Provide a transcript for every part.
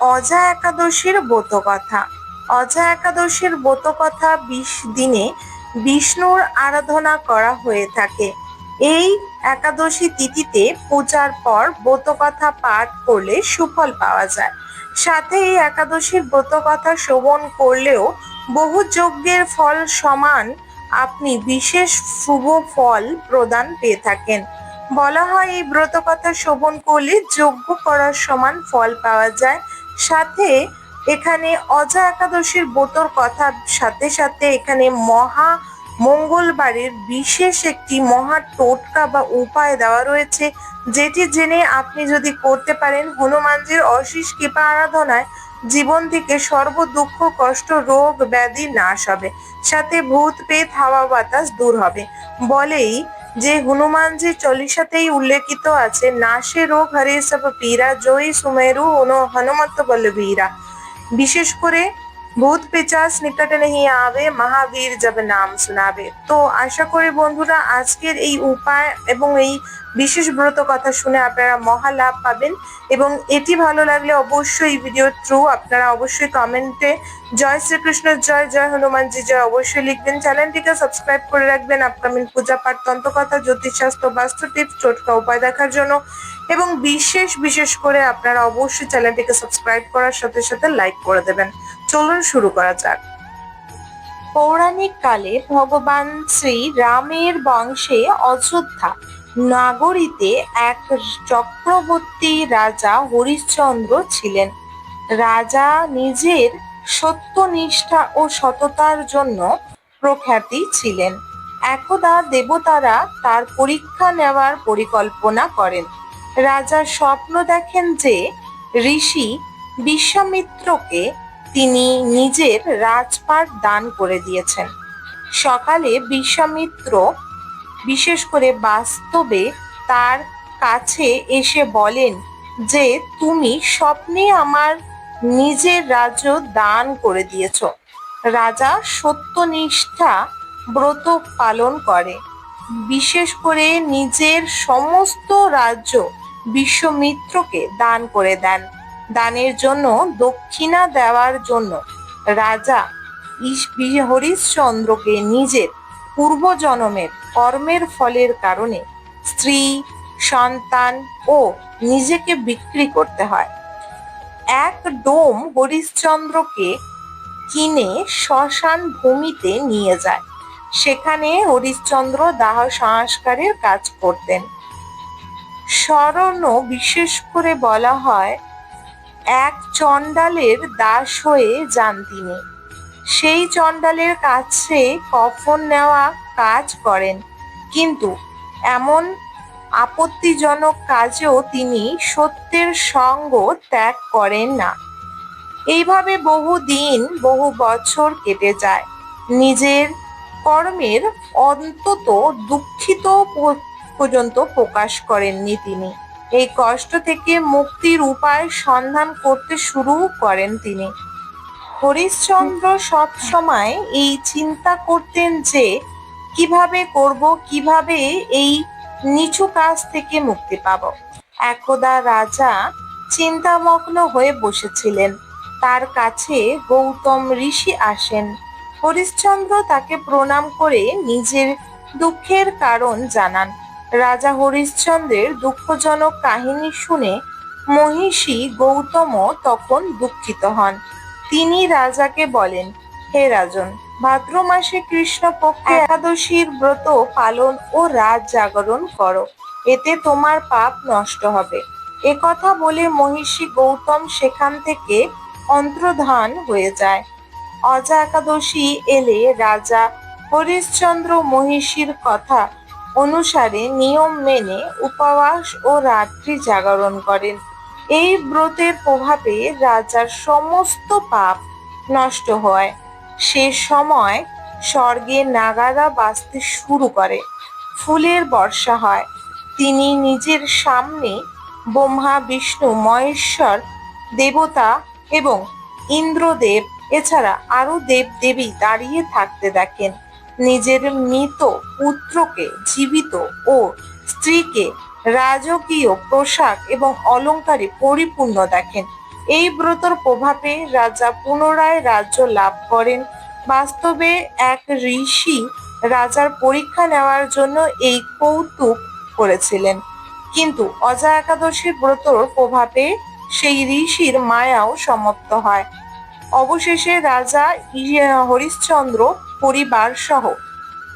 অজা একাদশীর ব্রতকথা। অজা একাদশীর ব্রতকথা বিশ দিনে বিষ্ণুর আরাধনা করা হয়ে থাকে। এই একাদশী তিথিতে পূজার পর ব্রতকথা পাঠ করলে সুফল পাওয়া যায়। সাথে এই একাদশীর ব্রতকথা শ্রবণ করলেও বহু যজ্ঞের ফল সমান আপনি বিশেষ শুভ ফল প্রদান পেয়ে থাকেন। বলা হয় এই ব্রতকথা শ্রবণ করলে যজ্ঞ করার সমান ফল পাওয়া যায়। সাথে এখানে অজা একাদশীর ব্রতর কথার সাথে সাথে এখানে মহা মঙ্গলবারের বিশেষ একটি মহা টোটকা বা উপায় দেওয়া রয়েছে, যেটি জেনে আপনি যদি করতে পারেন, হনুমানজির অশেষ কৃপা আরাধনায় জীবন থেকে সর্ব দুঃখ, কষ্ট, রোগ, ব্যাধি নাশ হবে। সাথে ভূত পেত হাওয়া, বাতাস দূর হবে। বলেই যে হনুমানজি চল্লিশাতেই উল্লেখিত আছে নাশে রোগ হরে সব পীরা জয়ী সুমেরু হনুমত বল্লভীরা। বিশেষ করে ভূত পেচাস নিকটে নেই আবে, মহাবীর যাব নাম শোনাবে। তো আশা করি বন্ধুরা, আজকের এই উপায় এবং এই বিশেষ ব্রত কথা শুনে আপনারা মহা লাভ পাবেন এবং এটি ভালো লাগলে অবশ্যই এই ভিডিও থ্রু আপনারা অবশ্যই কমেন্টে জয় শ্রীকৃষ্ণ, জয় জয় হনুমানজি, জয় অবশ্যই লিখবেন। চ্যানেলটিকে সাবস্ক্রাইব করে রাখবেন আপকামিং পূজা পাঠ তন্ত্রকথা জ্যোতিষশাস্ত্র, বাস্তু টিপস টোটকা উপায় দেখার জন্য এবং বিশেষ বিশেষ করে আপনারা অবশ্যই চ্যানেলটিকে সাবস্ক্রাইব করার সাথে সাথে লাইক করে দেবেন। চলুন শুরু করা যাক। পৌরাণিক কালে ভগবান শ্রী রামের বংশে অযোধ্যা নাগরীতে এক চক্রবর্তী রাজা হরিশ্চন্দ্র ছিলেন। রাজা নিজের সত্যনিষ্ঠা ও সততার জন্য প্রখ্যাতি ছিলেন। একদা দেবতারা তার পরীক্ষা নেওয়ার পরিকল্পনা করেন। রাজা স্বপ্ন দেখেন যে ঋষি বিশ্বামিত্রকে তিনি নিজের রাজপাট দান করে দিয়েছেন। সকালে বিশ্বামিত্র বিশেষ করে বাস্তবে তার কাছে এসে বলেন যে, তুমি স্বপ্নে আমার নিজের রাজ্য দান করে দিয়েছ। রাজা সত্যনিষ্ঠা ব্রত পালন করে। বিশেষ করে নিজের সমস্ত রাজ্য বিশ্বমিত্রকে দান করে দেন। দানের জন্য, দক্ষিণা দেওয়ার জন্য। রাজা হরিশ্চন্দ্রকে নিজের পূর্বজন্মের কর্মের ফলের কারণে স্ত্রী, সন্তান ও নিজেকে বিক্রি করতে হয়। এক ডোম হরিশ্চন্দ্রকে কিনে শ্মশান ভূমিতে নিয়ে যায়। সেখানে হরিশ্চন্দ্র দাহ সংস্কারের কাজ করতেন। স্মরণ বিশেষ করে বলা হয় এক চণ্ডালের দাস হয়ে যান তিনি। সেই চণ্ডালের কাছে কফন নেওয়া কাজ করেন, কিন্তু এমন আপত্তিজনক কাজেও তিনি সত্যের সঙ্গ ত্যাগ করেন না। এইভাবে বহু দিন, বহু বছর কেটে যায়। নিজের কর্মের অন্তত দুঃখিত পর্যন্ত প্রকাশ করেননি তিনি। এই কষ্ট থেকে মুক্তির উপায় সন্ধান করতে শুরু করেন তিনি। হরিশ্চন্দ্র সব সময় এই চিন্তা করতেন যে, কীভাবে করব, কীভাবে এই নিচু কাজ থেকে মুক্তি পাব। একদা রাজা চিন্তামগ্ন হয়ে বসেছিলেন। তার কাছে গৌতম ঋষি আসেন। হরিশ্চন্দ্র তাকে প্রণাম করে নিজের দুঃখের কারণ জানান। রাজা হরিশ্চন্দ্রের দুঃখজনক কাহিনী শুনে মহিষী গৌতম তখন দুঃখিত হন। তিনি রাজাকে বলেন, হে রাজন, ভাদ্র মাসে কৃষ্ণপক্ষে একাদশীর ব্রত পালন ও রাত জাগরণ করো। এতে তোমার পাপ নষ্ট হবে। একথা বলে মহিষী গৌতম সেখান থেকে অন্তর্ধান হয়ে যায়। অজা একাদশী এলে রাজা হরিশ্চন্দ্র মহিষীর কথা অনুসারে নিয়ম মেনে উপবাস ও রাত্রি জাগরণ করেন। এই ব্রতের প্রভাবে রাজার সমস্ত পাপ নষ্ট হয়। সে সময় স্বর্গে নাগারা বাঁচতে শুরু করে। ফুলের বর্ষা হয়। তিনি নিজের সামনে ব্রহ্মা, বিষ্ণু, মহেশ্বর, দেবতা এবং ইন্দ্রদেব, এছাড়া আরও দেব দেবী দাঁড়িয়ে থাকতে দেখেন। নিজের মৃত পুত্রকে জীবিত ও স্ত্রীকে রাজকীয় পোশাক এবং অলংকারে পরিপূর্ণ দেখেন। এই ব্রতর প্রভাবে রাজা পুনরায় রাজ্য লাভ করেন। বাস্তবে এক ঋষি রাজার পরীক্ষা নেওয়ার জন্য এই কৌতুক করেছিলেন। কিন্তু অজা একাদশীর ব্রতর প্রভাবে সেই ঋষির মায়াও সমাপ্ত হয়। অবশেষে রাজা ই- হরিশ্চন্দ্র পরিবার সহ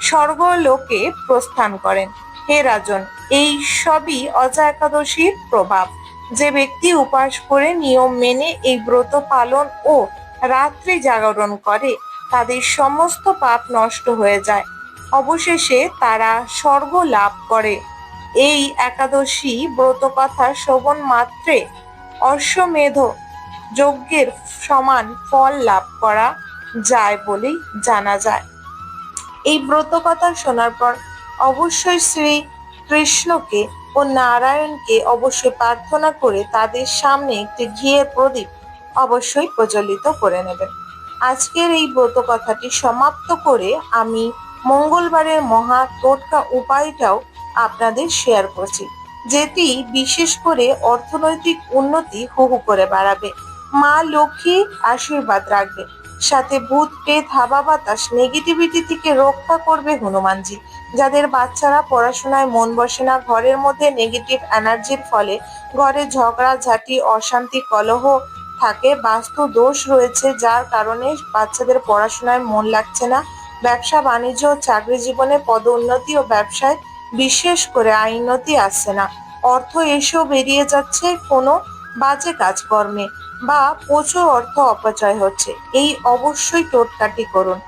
স্বর্গলোকে প্রস্থান করেন। হে রাজন, এই সবই অজা একাদশীর প্রভাব। যে ব্যক্তি উপাস করে নিয়ম মেনে এই ব্রত পালন ও রাত্রি জাগরণ করে, তাদের সমস্ত পাপ নষ্ট হয়ে যায়। অবশেষে তারা স্বর্গ লাভ করে। এই একাদশী ব্রত কথা শ্রবণ মাত্রে অশ্বমেধ যজ্ঞের সমান ফল লাভ করা যায় বলেই জানা যায়। এই ব্রত কথা শোনার পর অবশ্যই শ্রী কৃষ্ণকে ও নারায়ণকে অবশ্যই প্রার্থনা করে তাদের সামনে একটি ঘিয়ের প্রদীপ অবশ্যই প্রজ্বলিত করে নেবেন। আজকের এই ব্রত কথাটি সমাপ্ত করে আমি মঙ্গলবারের মহা টোটকা উপায়টাও আপনাদের শেয়ার করছি, যেটি বিশেষ করে অর্থনৈতিক উন্নতি হু হু করে বাড়াবে। মা লক্ষ্মী আশীর্বাদ রাখবে। সাথে ভূত, প্রেত, হাবা বাতাস নেগেটিভিটি থেকে রক্ষা করবে হনুমানজি, যাদের বাচ্চারা পড়াশোনায় মন বসে না, ঘরের মধ্যে নেগেটিভ এনার্জির ফলে ঘরে ঝগড়া, ঝাঁটি, অশান্তি, কলহ থাকে, বাস্তু দোষ রয়েছে, যার কারণে বাচ্চাদের পড়াশোনায় মন লাগছে না। ব্যবসা, বাণিজ্য ও চাকরি জীবনে পদোন্নতি ও ব্যবসায় বিশেষ করে আইনতি আসছে না। অর্থ এসেও বেরিয়ে যাচ্ছে কোনো বাজে কাজকর্মে বা প্রচুর অর্থ অপচয় হচ্ছে, এই অবশ্যই টোটকাটি করুন।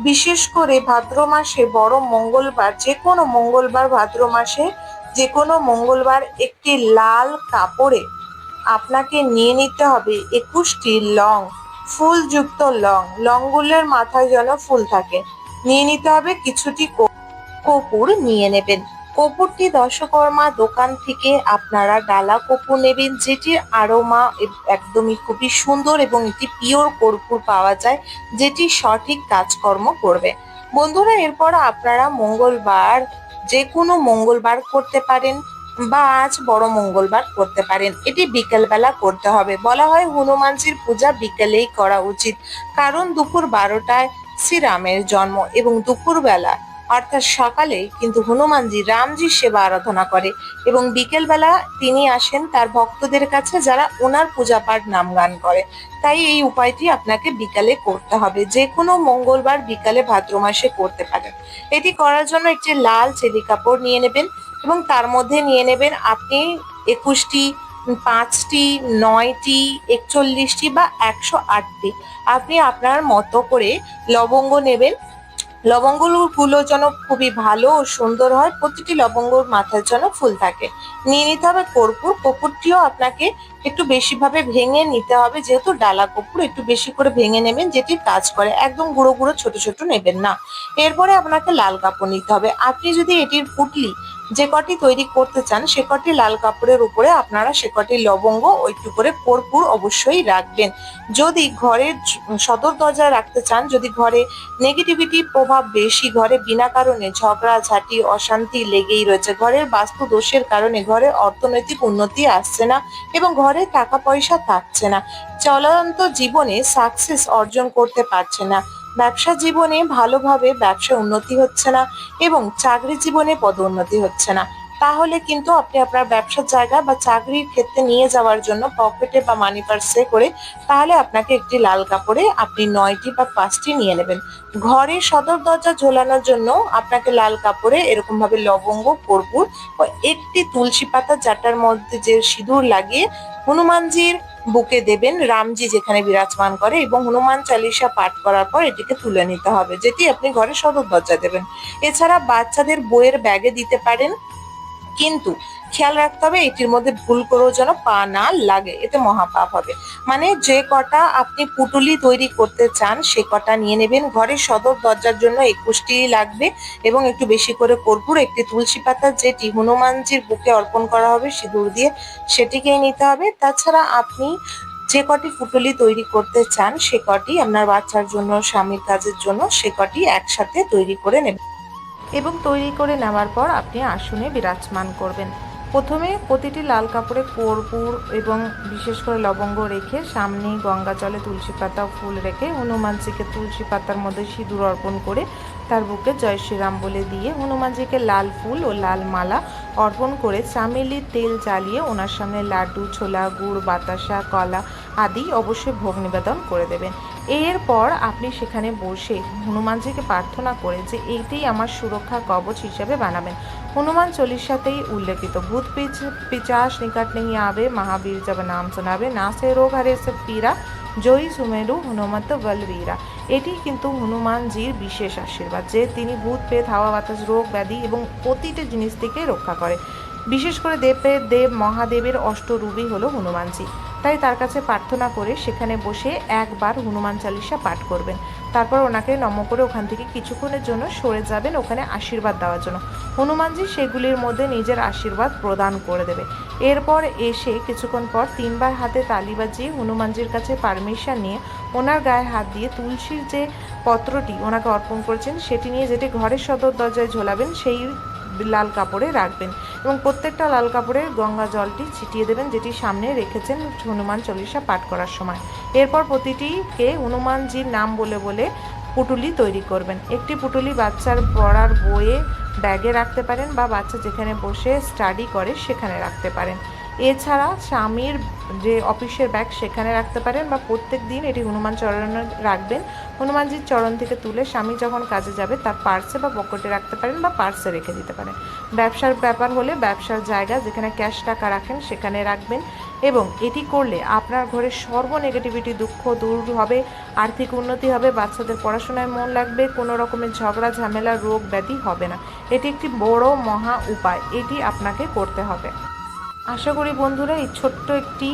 বিশেষ করে ভাদ্র মাসে, বড় মঙ্গলবার যে কোনো মঙ্গলবার ভাদ্র মাসে যে কোনো মঙ্গলবার একটি লাল কাপড়ে আপনাকে নিয়ে নিতে হবে একুশটি লং, ফুলযুক্ত লং। লংগুলোর মাথায় যেন ফুল থাকে। নিয়ে নিতে হবে কিছুটি কো- কর্পূর নিয়ে নেবেন। কর্পূরটি দশকর্মা দোকান থেকে আপনারা ডালা কর্পূর নেবেন, যেটির আরোমা একদমই খুবই সুন্দর এবং এটি পিওর কর্পূর পাওয়া যায়, যেটি সঠিক কাজকর্ম করবে। বন্ধুরা, এরপর আপনারা মঙ্গলবার যে কোনো মঙ্গলবার করতে পারেন বা আজ বড় মঙ্গলবার করতে পারেন। এটি বিকেলবেলা করতে হবে। বলা হয় হনুমানজির পূজা বিকেলেই করা উচিত, কারণ দুপুর বারোটায় শ্রীরামের জন্ম এবং দুপুরবেলা অর্থাৎ সকালে কিন্তু হনুমানজি রামজির সেবা আরাধনা করে এবং বিকেলবেলা তিনি আসেন তার ভক্তদের কাছে যারা ওনার পূজা পাঠ নাম গান করে। তাই এই উপায়টি আপনাকে বিকালে করতে হবে। যে কোনো মঙ্গলবার বিকালে ভাদ্র মাসে করতে পারেন। এটি করার জন্য একটি লাল চেলি কাপড় নিয়ে নেবেন এবং তার মধ্যে নিয়ে নেবেন আপনি একুশটি, পাঁচটি, নয়টি, একচল্লিশটি বা একশো আটটি। আপনি আপনার মতো করে লবঙ্গ নেবেন লবঙ্গগুলো যেন খুবই ভালো ও সুন্দর হয়। প্রতিটি লবঙ্গর মাথার যেন ফুল থাকে। নিয়ে নিতে হবে কর্পূর। কর্পূরটিও আপনাকে একটু বেশিভাবে ভেঙে নিতে হবে। যেহেতু ডালা কর্পূর, একটু বেশি করে ভেঙে নেবেন, যেটি কাজ করে। একদম গুঁড়ো গুঁড়ো, ছোট ছোট নেবেন না। এরপরে আপনাকে লাল কাপড় নিতে হবে। আপনি যদি এটির পুটলি যে কটি তৈরি করতে চান, সে কটি লাল কাপড়ের উপরে আপনারা সে কটি লবঙ্গ একটু করে কর্পূর অবশ্যই রাখবেন। যদি ঘরের সদর দরজায় রাখতে চান, যদি ঘরে নেগেটিভিটি প্রভাব বেশি, ঘরে বিনা কারণে ঝগড়া, ঝাঁটি, অশান্তি লেগেই রয়েছে, ঘরের বাস্তু দোষের কারণে ঘরে অর্থনৈতিক উন্নতি আসছে না এবং ঘরে টাকা পয়সা থাকছে না, চলন্ত জীবনে সাকসেস অর্জন করতে পারছে না। ব্যবসা জীবনে ভালোভাবে ব্যবসা উন্নতি হচ্ছে না এবং চাকরি জীবনে পদোন্নতি হচ্ছে না। তাহলে কিন্তু আপনি আপনার ব্যবসার জায়গা বা চাকরির ক্ষেত্রে নিয়ে যাওয়ার জন্য পকেটে বা মানি পার্সে করে তাহলে আপনাকে একটি লাল কাপড়ে আপনি নয়টি বা পাঁচটি নিয়ে নেবেন। ঘরে সদর দরজা ঝোলানোর জন্য আপনাকে লাল কাপড়ে এরকম ভাবে লবঙ্গ, কর্পূর ও একটি তুলসী পাতা, যাটার মধ্যে যে সিঁদুর লাগিয়ে হনুমানজির বুকে দেবেন রামজি যেখানে বিরাজমান করে এবং হনুমান চালিসা পাঠ করার পর এটিকে তুলে নিতে হবে, যেটি আপনি ঘরে সদর দরজা দেবেন। এছাড়া বাচ্চাদের বইয়ের ব্যাগে দিতে পারেন, কিন্তু খেয়াল রাখতে হবে, এটির মধ্যে ভুল করেও যেন পা না লাগে। এতে মহাপাপ হবে। মানে যে কটা আপনি পুটুলি তৈরি করতে চান, সে কটা নিয়ে নেবেন। ঘরের সদর দরজার জন্য একুশটি লাগবে এবং একটু বেশি করে কর্পূর, একটি তুলসী পাতা, যেটি হনুমানজির বুকে অর্পণ করা হবে সিঁদুর দিয়ে, সেটিকেই নিতে হবে। তাছাড়া আপনি যে কটি পুটুলি তৈরি করতে চান, সে কটি আপনার বাচ্চার জন্য, স্বামীর কাজের জন্য, সে কটি একসাথে তৈরি করে নেবেন। এবং তৈরি করে নেওয়ার পর আপনি আসনে বিরাজমান করবেন। প্রথমে প্রতিটি লাল কাপড়ে কর্পূর এবং বিশেষ করে লবঙ্গ রেখে সামনে গঙ্গা জলে তুলসী পাতা ফুল রেখে হনুমানজিকে তুলসী পাতার মধ্যে সিঁদুর অর্পণ করে তার বুকে জয় শ্রীরাম বলে দিয়ে হনুমানজিকে লাল ফুল ও লাল মালা অর্পণ করে চামেলির তেল জ্বালিয়ে ওনার সামনে লাড্ডু, ছোলা, গুড়, বাতাসা, কলা আদি অবশ্যই ভোগ নিবেদন করে দেবেন। এরপর আপনি সেখানে বসে হনুমানজিকে প্রার্থনা করে যে এইটাই আমার সুরক্ষা কবচ হিসেবে বানাবেন। હનુમાન ચોલીસાતે ઉલ્લેખિત ભૂત પિચાશ નિકટ નહીં আবে, মহাবীর જબ নাম শোনাবে, নাসে রোগ হরে সব পীরা জয়ী সুমেরু হনুমত বলবীরা। এটি কিন্তু হনুমানজির বিশেষ আশীর্বাদ, যে তিনি ভূত পেত হাওয়া, বাতাস, রোগ, ব্যাধি এবং প্রতিটি জিনিস থেকে রক্ষা করে। বিশেষ করে দেবের দেব মহাদেবের অষ্টরূপী হলো হনুমানজি। তাই তার কাছে প্রার্থনা করে সেখানে বসে একবার হনুমান চালিসা পাঠ করবেন। তারপর ওনাকে নম করে ওখান থেকে কিছুক্ষণের জন্য সরে যাবেন ওখানে আশীর্বাদ দেওয়ার জন্য। হনুমানজি সেগুলির মধ্যে নিজের আশীর্বাদ প্রদান করে দেবে। এরপর এসে কিছুক্ষণ পর তিনবার হাতে তালি বাজিয়ে হনুমানজির কাছে পারমিশন নিয়ে ওনার গায়ে হাত দিয়ে তুলসীর যে পত্রটি ওনাকে অর্পণ করেছেন, সেটি নিয়ে যেটি ঘরের সদর দরজায় ঝোলাবেন, সেই লাল কাপড়ে রাখবেন এবং প্রত্যেকটা লাল কাপড়ে গঙ্গা জলটি ছিটিয়ে দেবেন, যেটি সামনে রেখেছেন হনুমান চল্লিশা পাঠ করার সময়। এরপর প্রতিটিকে হনুমানজির নাম বলে বলে পুটুলি তৈরি করবেন। একটি পুটুলি বাচ্চার পড়ার বইয়ে ব্যাগে রাখতে পারেন বা বাচ্চা যেখানে বসে স্টাডি করে সেখানে রাখতে পারেন। এছাড়া স্বামীর যে অফিসের ব্যাগ সেখানে রাখতে পারেন বা প্রত্যেক দিন এটি হনুমান চরণে রাখবেন। হনুমানজির চরণ থেকে তুলে স্বামী যখন কাজে যাবে, তার পার্সে বা পকেটে রাখতে পারেন বা পার্সে রেখে দিতে পারেন। ব্যবসার ব্যাপার হলে ব্যবসার জায়গা যেখানে ক্যাশ টাকা রাখেন সেখানে রাখবেন এবং এটি করলে আপনার ঘরের সর্ব নেগেটিভিটি দুঃখ দূর হবে, আর্থিক উন্নতি হবে, বাচ্চাদের পড়াশোনায় মন লাগবে, কোনো রকমের ঝগড়া, ঝামেলা, রোগ, ব্যাধি হবে না। এটি একটি বড় মহা উপায়, এটি আপনাকে করতে হবে। আশা করি বন্ধুরা এই ছোট্ট একটি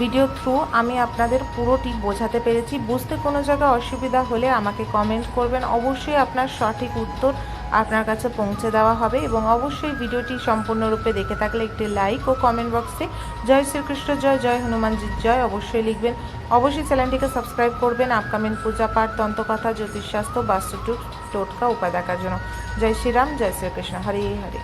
ভিডিও থ্রু আমি আপনাদের পুরোটি বোঝাতে পেরেছি। বুঝতে কোনো জায়গায় অসুবিধা হলে আমাকে কমেন্ট করবেন। অবশ্যই আপনার সঠিক উত্তর আপনার কাছে পৌঁছে দেওয়া হবে এবং অবশ্যই ভিডিওটি সম্পূর্ণরূপে দেখে থাকলে একটি লাইক ও কমেন্ট বক্সে জয় শ্রীকৃষ্ণ, জয় জয় হনুমানজির জয় অবশ্যই লিখবেন। অবশ্যই চ্যানেলটিকে সাবস্ক্রাইব করবেন। আপকামিং পূজা পাঠ, তন্ত্রকথা, জ্যোতিষশাস্ত্র বাস্তু টোটকা, উপায় দেখার জন্য। জয় শ্রীরাম, জয় শ্রীকৃষ্ণ। হরে হরে।